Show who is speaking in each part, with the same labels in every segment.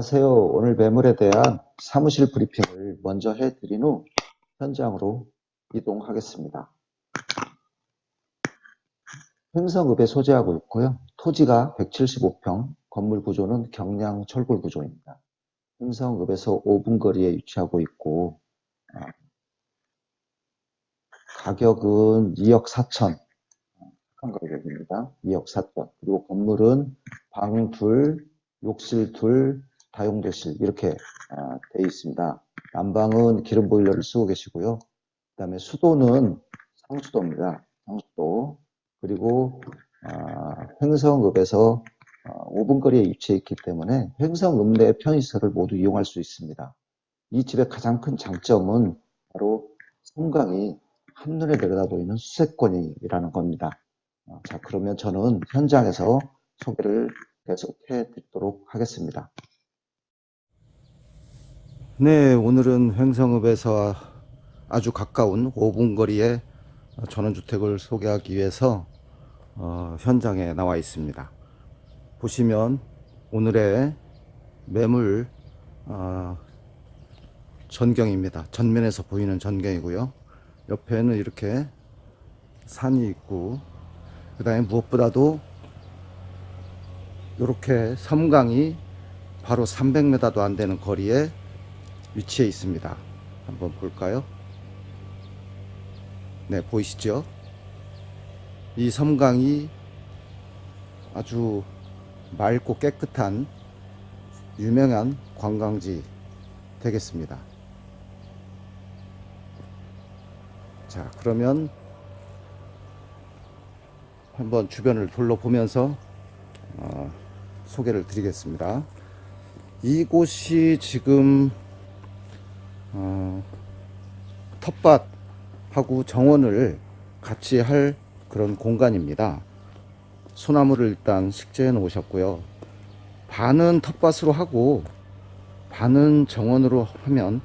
Speaker 1: 안녕하세요. 오늘 매물에 대한 사무실 브리핑을 먼저 해드린 후 현장으로 이동하겠습니다. 횡성읍에 소재하고 있고요. 토지가 175평, 건물 구조는 경량 철골 구조입니다. 횡성읍에서 5분 거리에 위치하고 있고 아, 가격은 2억 4천 한 가격입니다. 2억 4천 그리고 건물은 방 둘, 욕실 둘, 다용도실 이렇게 아, 되어 있습니다. 난방은 기름 보일러를 쓰고 계시고요. 그 다음에 수도는 상수도입니다. 상수도 그리고 아, 횡성읍에서 5분 거리에 위치해 있기 때문에 횡성읍 내 편의시설을 모두 이용할 수 있습니다. 이 집의 가장 큰 장점은 바로 성강이 한눈에 내려다보이는 수색권이라는 겁니다. 어, 자 그러면 저는 현장에서 소개를 계속해 드리도록 하겠습니다. 네, 오늘은 횡성읍에서 아주 가까운 5분 거리의 전원주택을 소개하기 위해서 어, 현장에 나와 있습니다. 보시면 오늘의 매물 어, 전경입니다. 전면에서 보이는 전경이고요. 옆에는 이렇게 산이 있고 그 다음에 무엇보다도 이렇게 섬강이 바로 300m도 안 되는 거리에 위치해 있습니다. 한번 볼까요? 네, 보이시죠? 이 섬강이 아주 맑고 깨끗한 유명한 관광지 되겠습니다. 자, 그러면 한번 주변을 둘러보면서 어, 소개를 드리겠습니다. 이곳이 지금 어, 텃밭하고 정원을 같이 할 그런 공간입니다. 소나무를 일단 식재해 놓으셨고요. 반은 텃밭으로 하고 반은 정원으로 하면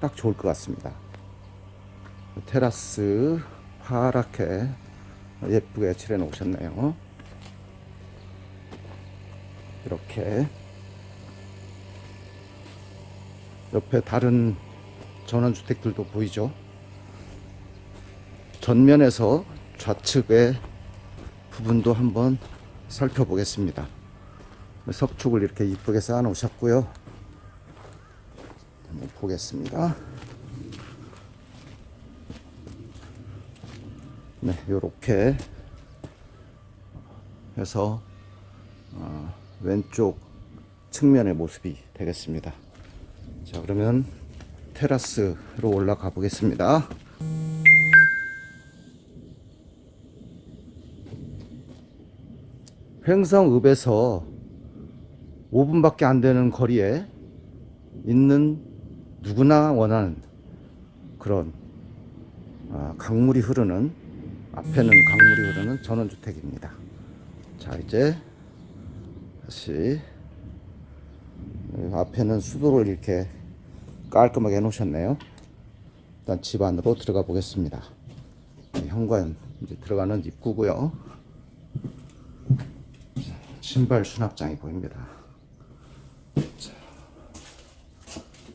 Speaker 1: 딱 좋을 것 같습니다. 테라스 파랗게 예쁘게 칠해 놓으셨네요. 이렇게 옆에 다른 전원주택들도 보이죠. 전면에서 좌측의 부분도 한번 살펴보겠습니다. 석축을 이렇게 이쁘게 쌓아 놓으셨고요. 한번 보겠습니다. 네, 요렇게 해서 어, 왼쪽 측면의 모습이 되겠습니다. 자, 그러면 테라스로 올라가 보겠습니다. 횡성읍에서 5분밖에 안 되는 거리에 있는 누구나 원하는 그런 아, 강물이 흐르는 앞에는 강물이 흐르는 전원주택입니다. 자 이제 다시 앞에는 수도를 이렇게 깔끔하게 해놓으셨네요. 일단 집 안으로 들어가 보겠습니다. 네, 현관 이제 들어가는 입구고요. 신발 수납장이 보입니다. 자,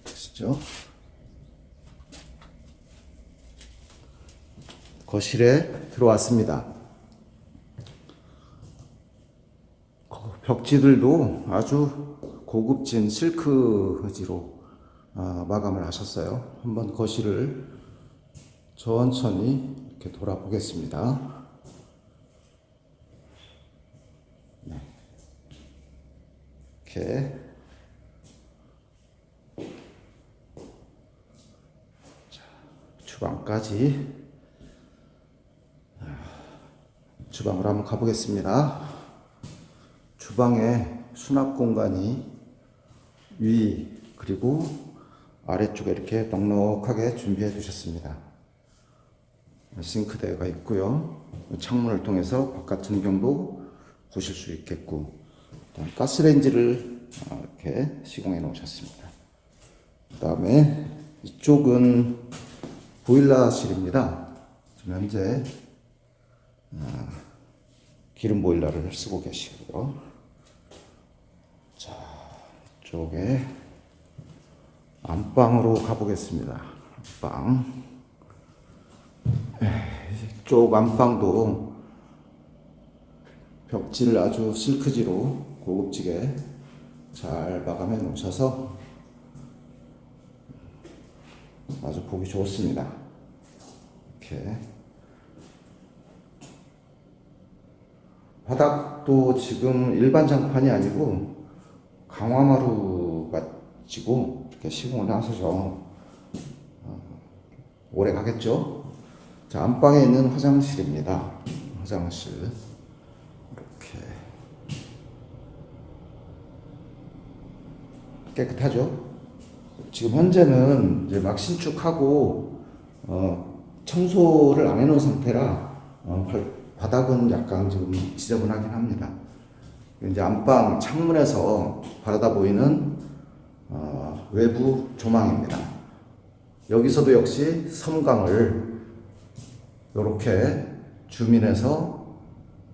Speaker 1: 보시죠. 거실에 들어왔습니다. 벽지들도 아주 고급진 실크 의지로 아, 마감을 하셨어요. 한번 거실을 천천히 이렇게 돌아보겠습니다. 네. 이렇게 자, 주방까지 주방으로 한번 가보겠습니다. 주방에 수납 공간이 위 그리고 아래쪽에 이렇게 넉넉하게 준비해 두셨습니다. 싱크대가 있고요. 창문을 통해서 바깥 전경도 보실 수 있겠고 가스레인지를 이렇게 시공해 놓으셨습니다. 그 다음에 이쪽은 보일러실입니다. 지금 현재 기름 보일러를 쓰고 계시고요. 자, 쪽에 안방으로 가보겠습니다. 안방. 이쪽 안방도 벽지를 아주 실크지로 고급지게 잘 마감해 놓으셔서 아주 보기 좋습니다. 이렇게 바닥도 지금 일반 장판이 아니고 강화마루 가지고 이렇게 시공을 하셔서 어, 오래 가겠죠. 자 안방에 있는 화장실입니다. 화장실 이렇게 깨끗하죠. 지금 현재는 이제 막 신축하고 어, 청소를 안 해놓은 상태라 어, 발- 바닥은 약간 좀 지저분하긴 합니다. 이제 안방 창문에서 바라다 보이는 어, 외부 조망입니다. 여기서도 역시 섬광을 이렇게 주민에서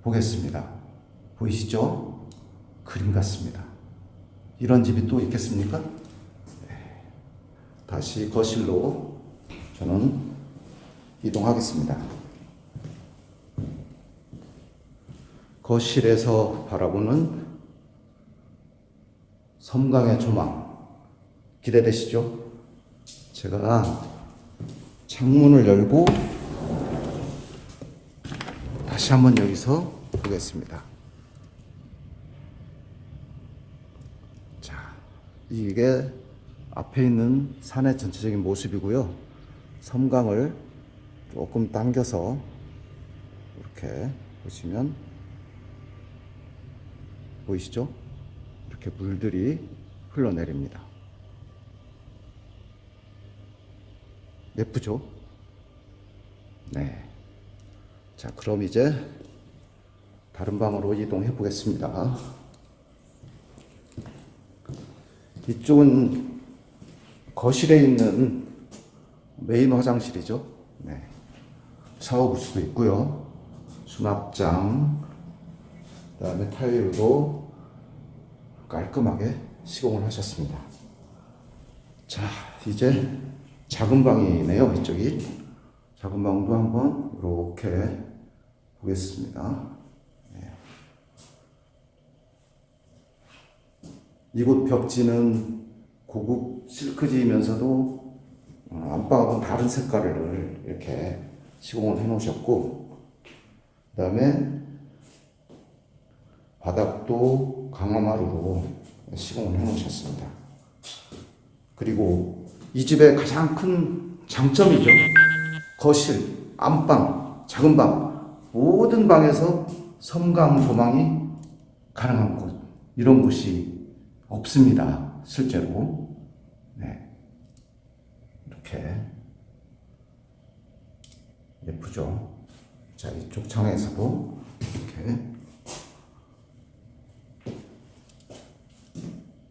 Speaker 1: 보겠습니다. 보이시죠? 그림 같습니다. 이런 집이 또 있겠습니까? 네. 다시 거실로 저는 이동하겠습니다. 거실에서 바라보는 섬광의 조망 기대되시죠? 제가 창문을 열고 다시 한번 여기서 보겠습니다. 자, 이게 앞에 있는 산의 전체적인 모습이고요. 섬광을 조금 당겨서 이렇게 보시면 보이시죠? 이렇게 물들이 흘러내립니다. 예쁘죠? 네. 자, 그럼 이제 다른 방으로 이동해 보겠습니다. 이쪽은 거실에 있는 메인 화장실이죠. 네. 샤워 부스도 있고요. 수납장, 그다음에 타일도 깔끔하게 시공을 하셨습니다. 자, 이제 작은 방이네요. 이쪽이 작은 방도 한번 이렇게 보겠습니다. 네. 이곳 벽지는 고급 실크지이면서도 어, 안방하고는 다른 색깔을 이렇게 시공을 해 놓으셨고, 그 다음에 바닥도 강화마루로 시공을 해 놓으셨습니다. 그리고 이 집의 가장 큰 장점이죠. 거실, 안방, 작은 방, 모든 방에서 섬광 조망이 가능한 곳. 이런 곳이 없습니다. 실제로. 네. 이렇게. 예쁘죠? 자, 이쪽 창에서도 이렇게.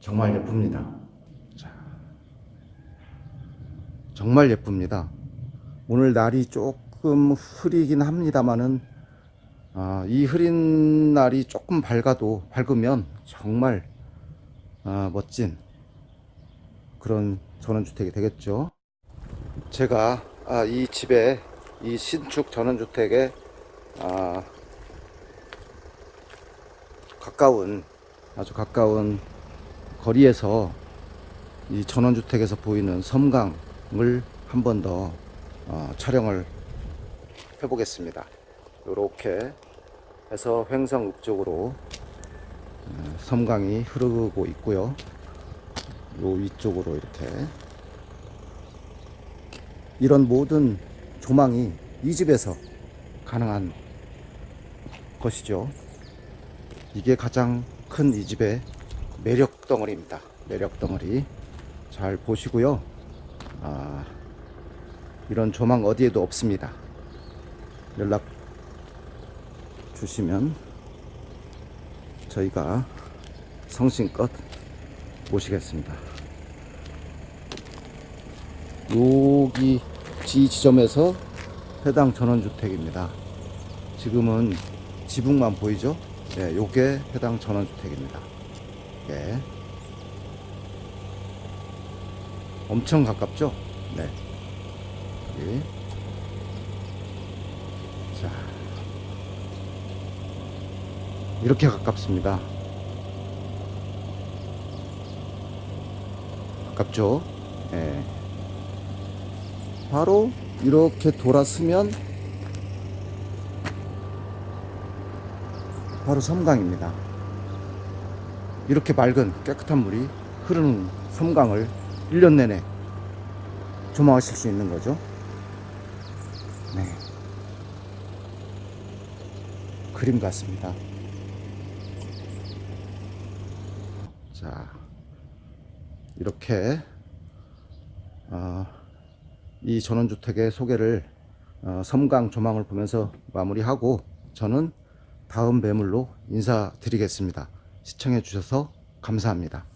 Speaker 1: 정말 예쁩니다. 자, 정말 예쁩니다. 오늘 날이 조금 흐리긴 합니다만은 아, 이 흐린 날이 조금 밝아도 밝으면 정말 아, 멋진 그런 전원주택이 되겠죠. 제가 아, 이 집에 이 신축 전원주택에 아, 가까운 아주 가까운 거리에서 이 전원주택에서 보이는 섬광 을 한 번더 어, 촬영을 해보겠습니다. 이렇게 해서 횡성 읍 쪽으로 어, 섬광이 흐르고 있고요. 요 위쪽으로 이렇게 이런 모든 조망이 이 집에서 가능한 것이죠. 이게 가장 큰 이 집의 매력 덩어리입니다. 매력 덩어리. 잘 보시고요. 아, 이런 조망 어디에도 없습니다. 연락 주시면 저희가 성심껏 모시겠습니다. 여기 지 지점에서 해당 전원주택입니다. 지금은 지붕만 보이죠? 네, 요게 해당 전원주택입니다. 예. 엄청 가깝죠? 네. 여기. 자. 이렇게 가깝습니다. 가깝죠? 예. 바로 이렇게 돌아서면 바로 섬강입니다. 이렇게 맑은 깨끗한 물이 흐르는 섬강을 1년 내내 조망하실 수 있는 거죠. 네. 그림 같습니다. 자, 이렇게 어, 이 전원주택의 소개를 어, 섬강 조망을 보면서 마무리하고 저는 다음 매물로 인사드리겠습니다. 시청해 주셔서 감사합니다.